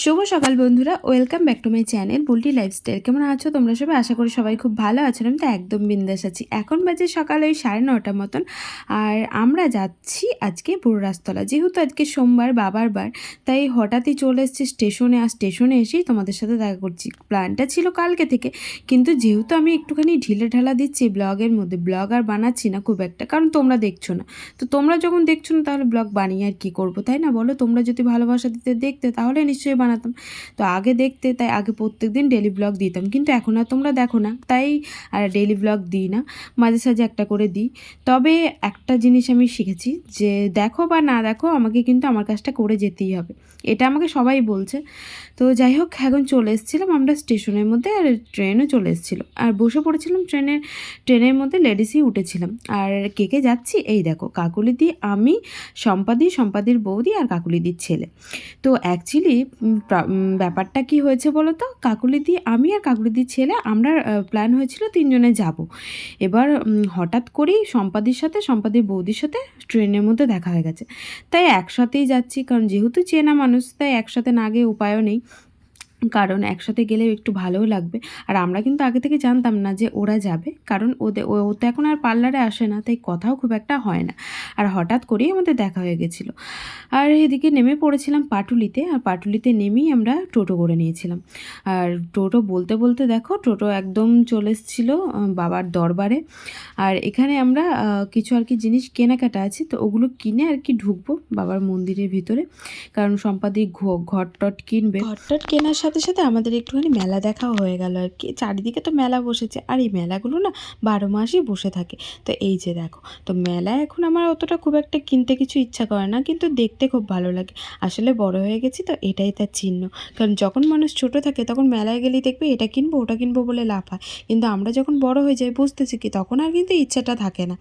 শুভ সকাল বন্ধুরা, welcome back to my channel Bulti lifestyle. কেমন আছো তোমরা সবাই? আশা করি সবাই খুব ভালো আছো আমি তো একদম বিন্দাস আছি। এখন বাজে সকাল ওই সাড়ে নটার মতন, আর আমরা যাচ্ছি আজকে বুড়োরাজতলা। যেহেতু আজকে সোমবার, বাবার বার, তাই হঠাৎই চলে এসেছি স্টেশনে, আর স্টেশনে এসেই তোমাদের সাথে দেখা করছি। প্ল্যানটা ছিল কালকে থেকে, কিন্তু যেহেতু আমি একটুখানি ঢিলে ঢালা দিচ্ছি ব্লগের মধ্যে, ব্লগ আর বানাচ্ছি না খুব একটা, কারণ তোমরা দেখছ না। তো তোমরা যখন দেখছ না, তাহলে ব্লগ বানিয়ে আর কী করব, তাই না? বলো, তোমরা যদি ভালোবাসা দিতে দেখতে, তাহলে নিশ্চয়ই বানাতাম। তো আগে দেখতে, তাই আগে প্রত্যেক দিন ডেলি ব্লগ দিতাম। কিন্তু এখন আর তোমরা দেখো না। তাই আর ডেলি ব্লগ দিই না। মাঝে সাঝে একটা করে দিই। তবে একটা জিনিস আমি শিখেছি যে দেখো বা না দেখো, আমাকে কিন্তু আমার কাজটা করে যেতেই হবে। এটা আমাকে সবাই বলছে। তো যাই হোক, এখন চলে এসেছিলাম আমরা স্টেশনের মধ্যে আর ট্রেনও চলে এসেছিল। আর বসে পড়েছিলাম ট্রেনের ট্রেনের মধ্যে লেডিসই উঠেছিলাম। আর কে কে যাচ্ছি? এই দেখো, কাকুলিদি, আমি, সম্পাদি, সম্পাদির বৌদি আর কাকুলিদির ছেলে। তো অ্যাকচুয়ালি ব্যাপারটা কি হয়েছে বলো তো কাকুলিদি, আমি আর কাকুলিদির ছেলে, আমরা প্ল্যান হয়েছিল তিনজনে যাব। এবার হঠাৎ করেই সম্পাদির সাথে, সম্পাদির বৌদির সাথে ট্রেনের মধ্যে দেখা হয়ে গেছে। তাই একসাথেই যাচ্ছি, কারণ যেহেতু চেনা মানুষ, তাই একসাথে না গিয়ে উপায়ও নেই। কারণ একসাথে গেলে একটু ভালোও লাগবে। আর আমরা কিন্তু আগে থেকে জানতাম না যে ওরা যাবে, কারণ ওদের ও তো এখন আর পার্লারে আসে না, তাই কথাও খুব একটা হয় না। আর হঠাৎ করেই আমাদের দেখা হয়ে গেছিল। আর এদিকে নেমে পড়েছিলাম পাটুলিতে, আর পাটুলিতে নেমেই আমরা টোটো করে নিয়েছিলাম। আর টোটো বলতে বলতে দেখো, টোটো একদম চলে এসেছিল বাবার দরবারে। আর এখানে আমরা কিছু আর কি জিনিস কেনাকাটা আছে, তো ওগুলো কিনে আর কি ঢুকবো বাবার মন্দিরের ভিতরে। কারণ সম্পাদিক ঘট টট কিনবে। ঘট টট কেনার সাথে সাথে সাথে আমাদের একটুখানি মেলা দেখাও হয়ে গেল আর কি। চারিদিকে তো মেলা বসেছে আর এই মেলাগুলো না বারো মাসই বসে থাকে। তো এই যে দেখো, তো মেলা এখন আমার অতটা খুব একটা কিনতে কিছু ইচ্ছা করে না, কিন্তু দেখতে খুব ভালো লাগে। আসলে বড় হয়ে গেছি তো এটাই তার চিহ্ন। কারণ যখন মানুষ ছোট থাকে তখন মেলায় গেলেই দেখবে এটা কিনবো, ওটা কিনবো বলে লাভ হয়। কিন্তু আমরা যখন বড় হয়ে যাই বুঝতেছি কি, তখন আর কিন্তু ইচ্ছাটা থাকে না।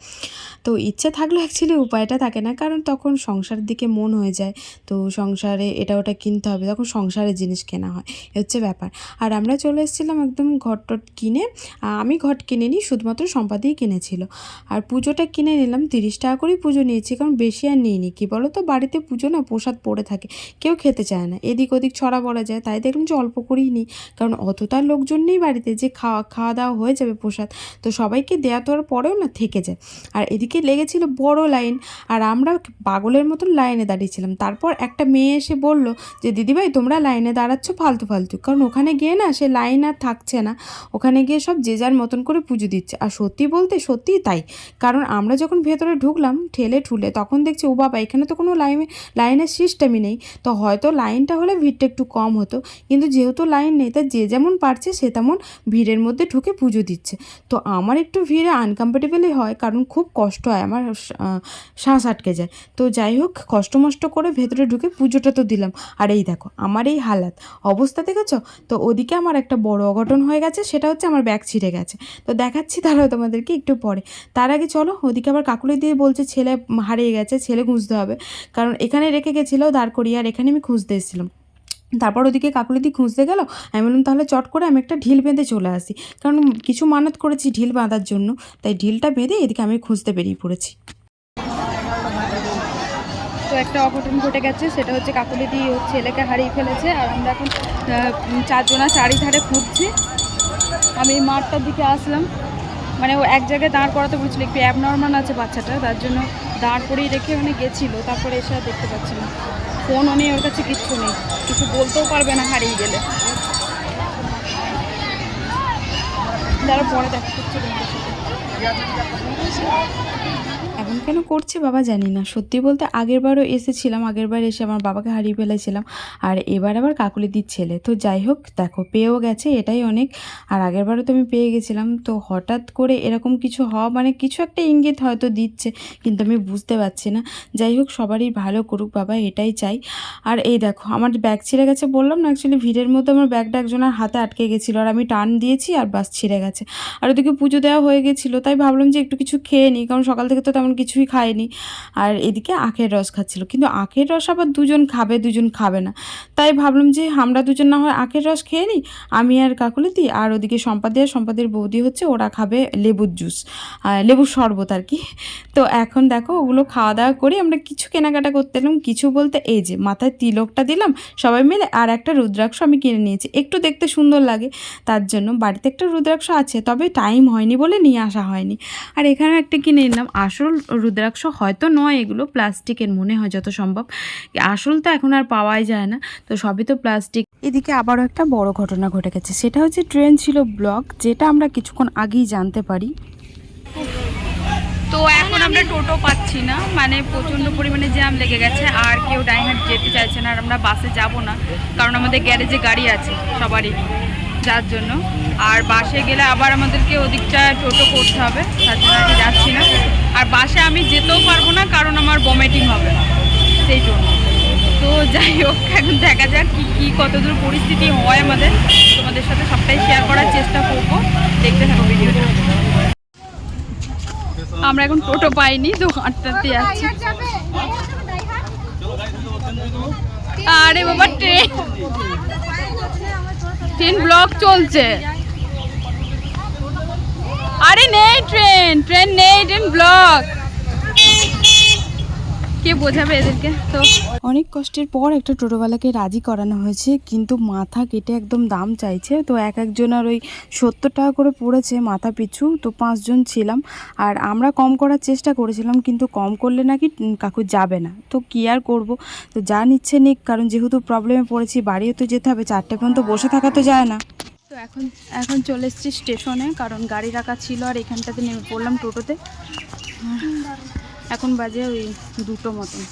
তো ইচ্ছা থাকলেও অ্যাকচুয়ালি উপায়টা থাকে না, কারণ তখন সংসারের দিকে মন হয়ে যায়। তো সংসারে এটা ওটা কিনতে হবে, তখন সংসারের জিনিস কেনা হয়। হচ্ছে ব্যাপার। আর আমরা চলে এসেছিলাম একদম ঘট টট কিনে। আমি ঘট কিনে নিই শুধুমাত্র সম্পাদিই কিনেছিল। আর পুজোটা কিনে নিলাম, তিরিশ টাকা করেই পুজো নিয়েছি, কারণ বেশি আর নিইনি। কী বলো তো বাড়িতে পুজো না, প্রসাদ পড়ে থাকে। কেউ খেতে চায় না। এদিক ওদিক ছড়া বলা যায়, তাই দেখলাম যে অল্প করেই নিই। কারণ অতটা লোকজন নেই বাড়িতে, যে খাওয়া খাওয়া দাওয়া হয়ে যাবে প্রসাদ, তো সবাইকে দেওয়া দেওয়ার পরেও না, থেকে যায়। আর এদিকে লেগেছিল বড় লাইন, আর আমরা পাগলের মতন লাইনে দাঁড়িয়েছিলাম তারপর একটা মেয়ে এসে বলল যে, দিদিভাই, তোমরা লাইনে দাঁড়াচ্ছ, ফালতু ফালতু। কারণ ওখানে গিয়ে না সে লাইন আর থাকছে না। ওখানে গিয়ে সব যে যার মতন করে পুজো দিচ্ছে। আর সত্যি বলতে সত্যিই তাই। কারণ আমরা যখন ভেতরে ঢুকলাম ঠেলে ঠুলে তখন দেখছি, ও বাবা, এখানে তো কোনো লাইনে, লাইনের সিস্টেমই নেই। তো হয়তো লাইনটা হলে ভিড়টা একটু কম হতো। কিন্তু যেহেতু লাইন নেই, তা যে যেমন পারছে সে তেমন ভিড়ের মধ্যে ঢুকে পুজো দিচ্ছে। তো আমার একটু ভিড়ে আনকমফর্টেবলই হয়, কারণ খুব কষ্ট হয় আমার শ্বাস আটকে যায়। তো যাই হোক, কষ্ট মষ্ট করে ভেতরে ঢুকে পুজোটা তো দিলাম। আর এই দেখো, আমার এই হালাত। অবস্থা দেখেছ? তো ওদিকে আমার একটা বড় অঘটন হয়ে গেছে, সেটা হচ্ছে আমার ব্যাগ ছিঁড়ে গেছে। তো দেখাচ্ছি তাহলে তোমাদেরকে একটু পরে। তার আগে চলো, ওদিকে আবার কাকুলি দিয়ে বলছে, ছেলে হারিয়ে গেছে, ছেলে খুঁজতে হবে। কারণ এখানে রেখে গেছিল দাঁড় করিয়ে, আর এখানে আমি খুঁজতে এসেছিলাম। তারপর ওদিকে কাকুলিদি খুঁজতে গেল, আমি বললাম, তাহলে চট করে আমি একটা ঢিল বেঁধে চলে আসি। কারণ কিছু মানত করেছি ঢিল বাঁধার জন্য, তাই ঢিলটা বেঁধে এদিকে আমি খুঁজতে বেরিয়ে পড়েছি। তো একটা অঘটন ঘটে গেছে, সেটা হচ্ছে কাকুলিদি ওর ছেলেকে হারিয়ে ফেলেছে আর আমরা এখন চারজনা চারিধারে খুঁজছি আমি মাঠটার দিকে আসলাম। মানে ও এক জায়গায় দাঁড় করাতে বলছিল, একটু অ্যাবনর্মাল আছে বাচ্চাটা, তার জন্য দাঁড় করিয়ে রেখে ওখানে গেছিল, তারপরে এসে আর দেখতে পাচ্ছি না। ফোনও নেই, ওর কাছে কিচ্ছু নেই। কিছু বলতেও পারবে না হারিয়ে গেলে। যারা পরে দেখা করছে এমন কেন করছে বাবা জানি না। সত্যি বলতে আগেরবারও এসেছিলাম আগেরবার এসে আমার বাবাকে হারিয়ে ফেলেছিলাম, আর এবার আবার কাকুলিদির ছেলে। তো যাই হোক, দেখো, পেয়েও গেছে, এটাই অনেক। আর আগেরবারও তো আমি পেয়ে গেছিলাম, তো হঠাৎ করে এরকম কিছু হওয়া মানে কিছু একটা ইঙ্গিত হয়তো দিচ্ছে, কিন্তু আমি বুঝতে পারছি না। যাই হোক, সবারই ভালো করুক বাবা, এটাই চাই। আর এই দেখো, আমার ব্যাগ ছিঁড়ে গেছে বললাম না অ্যাকচুয়ালি ভিড়ের মধ্যে আমার ব্যাগটা একজনের হাতে আটকে গেছিল, আর আমি টান দিয়েছি আর বাস ছিঁড়ে গেছে। আর ওদিকে পুজো দেওয়া হয়ে গেছিল, তাই ভাবলাম যে একটু কিছু খেয়ে নিই, কারণ সকাল থেকে তো তেমন কিছুই খায়নি। আর এদিকে আখের রস খাচ্ছিল। কিন্তু আখের রস আবার দুজন খাবে দুজন খাবে না। তাই ভাবলাম যে আমরা দুজন না হয় আখের রস খেয়ে নিই, আমি আর কাকুলিদি আর ওদিকে সম্পাদি আর সম্পাদের বৌদি হচ্ছে, ওরা খাবে লেবুর জুস লেবুর শরবত আর কি। তো এখন দেখো, ওগুলো খাওয়া দাওয়া করে আমরা কিছু কেনাকাটা করতে এলাম। কিছু বলতে এই যে, মাথায় তিলকটা দিলাম, সবাই মিলে আর একটা রুদ্রাক্ষ আমি কিনে নিয়েছি। একটু দেখতে সুন্দর লাগে, তার জন্য বাড়িতে একটা রুদ্রাক্ষ আছে, তবে টাইম হয়নি বলে নিয়ে আসা হয়নি। আর এখানে একটা কিনে নিলাম, আসল রুদ্রাক্ষ হয়তো নয় এগুলো প্লাস্টিকের মনে হয় যত সম্ভব। আসল তো এখন আর পাওয়াই যায় না তো সবই তো প্লাস্টিক। এদিকে আবারও একটা বড় ঘটনা ঘটে গেছে সেটা হচ্ছে ট্রেন ছিল ব্লক যেটা আমরা কিছুক্ষণ আগেই জানতে পারি। তো এখন আমরা টোটো পাচ্ছি না মানে প্রচণ্ড পরিমাণে জ্যাম লেগে গেছে আর কেউ ডাইহাট যেতে চাইছে না আর আমরা বাসে যাব না কারণ আমাদের গ্যারেজে গাড়ি আছে সবারই। যার জন্য। আর বাসে গেলে আবার আমাদেরকে ওদিকটা টোটো করতে হবে, তার জন্য কি যাচ্ছি না। আর বাসে আমি যেতেও পারব না, কারণ আমার বমেটিং হবে, সেই জন্য। তো যাই হোক, এখন দেখা যাক কি কি কতদূর পরিস্থিতি হয় আমাদের। তোমাদের সাথে সবটাই শেয়ার করার চেষ্টা করব। দেখতে থাকো ভিডিওটা। আমরা এখন টোটো পাইনি তো হাঁটতে যাচ্ছি আরে বাবা, ট্রেন। ট্রেন ব্লক চলছে। আরে নেই ট্রেন ট্রেন নেই ট্রেন ব্লক। কে বোঝাবে এদেরকে? তো অনেক কষ্টের পর একটা টোটোওয়ালাকে রাজি করানো হয়েছে কিন্তু মাথা কেটে একদম দাম চাইছে। তো এক একজনের ওই সত্তর টাকা করে পড়েছে মাথা পিছু তো পাঁচজন ছিলাম। আর আমরা কম করার চেষ্টা করেছিলাম কিন্তু কম করলে নাকি কাকু যাবে না। তো কী আর করব? তো যা নিচ্ছে নিক কারণ যেহেতু প্রবলেমে পড়েছি বাড়িও তো যেতে হবে চারটে পর্যন্ত বসে থাকা তো যায় না। তো এখন এখন চলে এসেছি স্টেশনে কারণ গাড়ি রাখা ছিল আর এখানটাতে নেমে পড়লাম টোটোতে। এখন বাজে ওই দুটো মতন।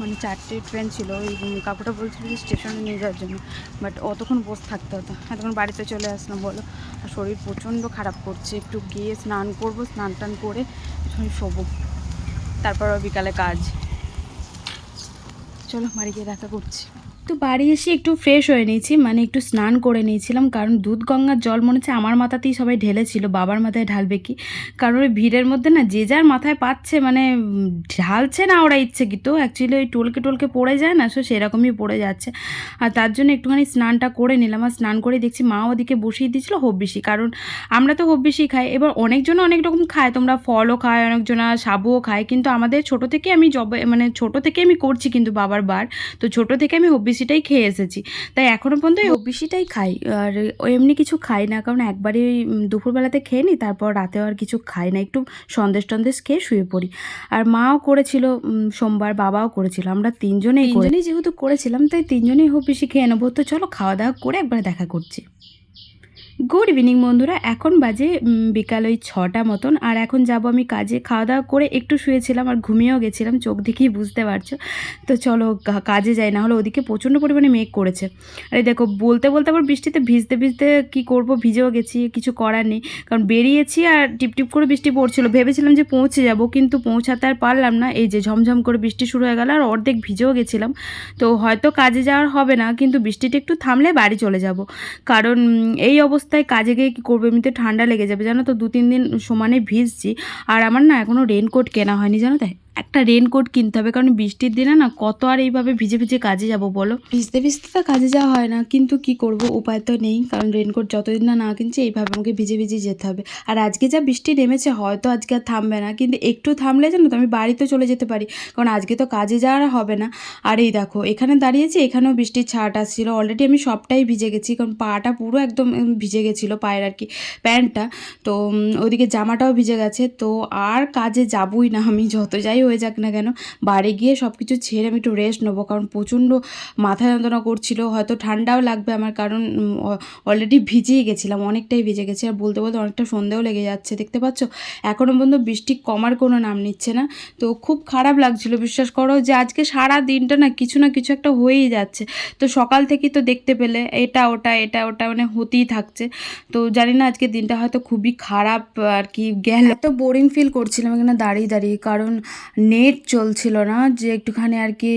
মানে চারটে ট্রেন ছিল, ওই কাকুটা বলছিল যে স্টেশনে নিয়ে যাওয়ার জন্য। বাট অতক্ষণ বস থাকতে হতো। এতক্ষণ বাড়িতে চলে আসলাম, বলো। আর শরীর প্রচণ্ড খারাপ করছে। একটু গিয়ে স্নান করব, স্নান টান করে এখন শোবো। তারপর বিকালে কাজ। চলো বাড়ি গিয়ে দেখা করছি। তো বাড়ি এসে একটু ফ্রেশ হয়ে নিয়েছি মানে একটু স্নান করে নিয়েছিলাম, কারণ দুধ গঙ্গার জল মনে হচ্ছে আমার মাথাতেই সবাই ঢেলেছিল, বাবার মাথায় ঢালবে কি? কারণ ওই ভিড়ের মধ্যে না যে যার মাথায় পাচ্ছে মানে ঢালছে না ওরা ইচ্ছে কি? তো অ্যাকচুয়ালি ওই টোলকে টোলকে পড়ে যায় না, সো সেরকমই পড়ে যাচ্ছে। আর তার জন্য একটুখানি স্নানটা করে নিলাম, আর স্নান করে দেখছি মা ওদিকে বসিয়ে দিয়েছিল হব্বিসি কারণ আমরা তো হব্বিসি খাই, এবার অনেকজন অনেক রকম খায়, তোমরা ফলও খায়, অনেকজনা সাবুও খায়, কিন্তু আমাদের ছোট থেকে আমি জব মানে ছোট থেকে আমি করছি কিন্তু বাবার বার, তো ছোট থেকে আমি হব্বিসিটাই খেয়ে এসেছি। তাই এখনও পর্যন্ত এই ওবিসিটাই খাই। আর এমনি কিছু খাই না, কারণ একবারে দুপুরবেলাতে খেয়ে নিই তারপর রাতে আর কিছু খাই না। একটু সন্দেশ টন্দেশ খেয়ে শুয়ে পড়ি। আর মাও করেছিল সোমবার বাবাও করেছিল, আমরা তিনজনেই তিনজনেই যেহেতু করেছিলাম, তাই তিনজনেই হোপিসি খেয়ে নেব। তো চলো খাওয়া দাওয়া করে একবারে দেখা করছি। গুড ইভিনিং বন্ধুরা। এখন বাজে বিকাল ওই ছটা মতন। আর এখন যাব আমি কাজে। খাওয়া দাওয়া করে একটু শুয়েছিলাম আর ঘুমিয়েও গেছিলাম। চোখ দেখেই বুঝতে পারছ। তো চলো কাজে যাই। না হলে ওদিকে প্রচণ্ড পরিমাণে মেঘ করেছে। আরে দেখো, বলতে বলতে আবার বৃষ্টিতে ভিজতে ভিজতে কি করব? ভিজেও গেছি, কিছু করার নেই। কারণ বেরিয়েছি আর টিপটিপ করে বৃষ্টি পড়ছিল। ভেবেছিলাম যে পৌঁছে যাব, কিন্তু পৌঁছাতে আর পারলাম না। এই যে ঝমঝম করে বৃষ্টি শুরু হয়ে গেল আর অর্ধেক ভিজেও গেছিলাম। তো হয়তো কাজে যাওয়ার হবে না, কিন্তু বৃষ্টিটা একটু থামলে বাড়ি চলে যাব। কারণ এই অবস্থায় কাজে গিয়ে কী করব? এমনিতে ঠান্ডা লেগে যাবে, জানো তো? দু তিন দিন সমানে ভিজছি। আর আমার না এখনও রেনকোট কেনা হয়নি, জানো তো একটা রেনকোট কিনতে হবে, কারণ বৃষ্টির দিনে না কত আর এইভাবে ভিজে ভিজে কাজে যাব বলো? ভিজতে ভিজতে তো কাজে যাওয়া হয় না, কিন্তু কি করব? উপায় তো নেই, কারণ রেনকোট যতদিন না না কিনছি, এইভাবে আমাকে ভিজে ভিজে যেতে হবে। আর আজকে যা বৃষ্টি নেমেছে, হয়তো আজকে আর থামবে না, কিন্তু একটু থামলে জানো তো আমি বাড়িতে চলে যেতে পারি, কারণ আজকে তো কাজে যাওয়ার হবে না। আর এই দেখো, এখানে দাঁড়িয়েছি, এখানেও বৃষ্টির ছাট আসছিল অলরেডি আমি সবটাই ভিজে গেছি, কারণ পাটা পুরো একদম ভিজে গেছিল পায়ের আর কি, প্যান্টটা। তো ওদিকে জামাটাও ভিজে গেছে, তো আর কাজে যাবই না আমি, যত যাই হয়ে যাক না কেন, বাড়ি গিয়ে সব কিছু ছেড়ে আমি একটু রেস্ট নেব। কারণ প্রচণ্ড মাথা যন্ত্রণা করছিল, হয়তো ঠান্ডাও লাগবে আমার, কারণ অলরেডি ভিজেই গেছিলাম, অনেকটাই ভিজে গেছি। আর বলতে বলতে অনেকটা সন্ধেও লেগে যাচ্ছে, দেখতে পাচ্ছ? এখনও পর্যন্ত বৃষ্টি কমার কোনো নাম নিচ্ছে না। তো খুব খারাপ লাগছিল, বিশ্বাস করো যে আজকে সারা দিনটা না কিছু না কিছু একটা হয়েই যাচ্ছে। তো সকাল থেকেই তো দেখতে পেলে, এটা ওটা এটা ওটা মানে হতেই থাকছে। তো জানি না আজকে দিনটা হয়তো খুবই খারাপ আর কি গেল। এত বোরিং ফিল করছিলাম এখানে দাঁড়িয়ে দাঁড়িয়ে, কারণ নেট চলছিল না যে একটুখানি আর কি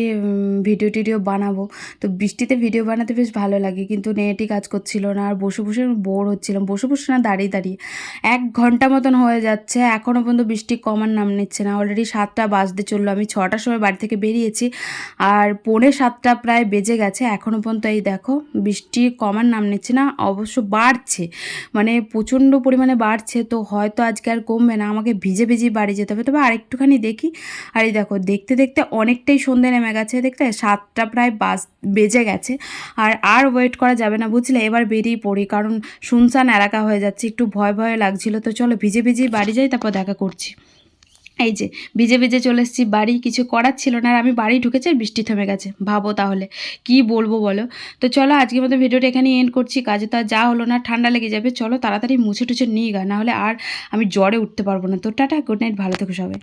ভিডিও টিডিও বানাবো। তো বৃষ্টিতে ভিডিও বানাতে বেশ ভালো লাগে, কিন্তু নেটই কাজ করছিল না। আর বসে বসে বোর হচ্ছিলাম। বসে বসে না, দাঁড়িয়ে দাঁড়িয়ে। এক ঘণ্টা মতন হয়ে যাচ্ছে। এখনও পর্যন্ত বৃষ্টি কমার নাম নিচ্ছে না। অলরেডি সাতটা বাজতে চলল। আমি ছটার সময় বাড়ি থেকে বেরিয়েছি। আর পৌনে সাতটা প্রায় বেজে গেছে। এখনও পর্যন্ত এই দেখো, বৃষ্টি কমার নাম নিচ্ছে না, অবশ্য বাড়ছে। মানে প্রচণ্ড পরিমাণে বাড়ছে। তো হয়তো আজকে আর কমবে না। আমাকে ভিজে ভিজে বাড়ি যেতে হবে। তবে আরেকটুখানি দেখি। আর এই দেখো, দেখতে দেখতে অনেকটাই সন্ধে নেমে গেছে দেখতে সাতটা প্রায় বাজ, বেজে গেছে। আর আর ওয়েট করা যাবে না, বুঝলে? এবার বেরিয়ে পড়ি, কারণ শুনশান এলাকা হয়ে যাচ্ছে, একটু ভয় ভয় লাগছিল। তো চলো, ভিজে ভিজে বাড়ি যাই, তারপর দেখা করছি। এই যে, ভিজে ভিজে চলে এসেছি, বাড়ি কিছু করার ছিল না, আর আমি বাড়ি ঢুকেছি আর বৃষ্টি থেমে গেছে। ভাবো তাহলে, কি বলব বলো? তো চলো, আজকের মতো ভিডিওটা এখানে এন্ড করছি, কাজে তো আর যা হলো না, ঠান্ডা লেগে যাবে, চলো তাড়াতাড়ি মুছে টুছে নিয়ে গা নাহলে আর আমি জ্বরে উঠতে পারব না। তো টাটা গুড নাইট ভালো থেকো সবাই।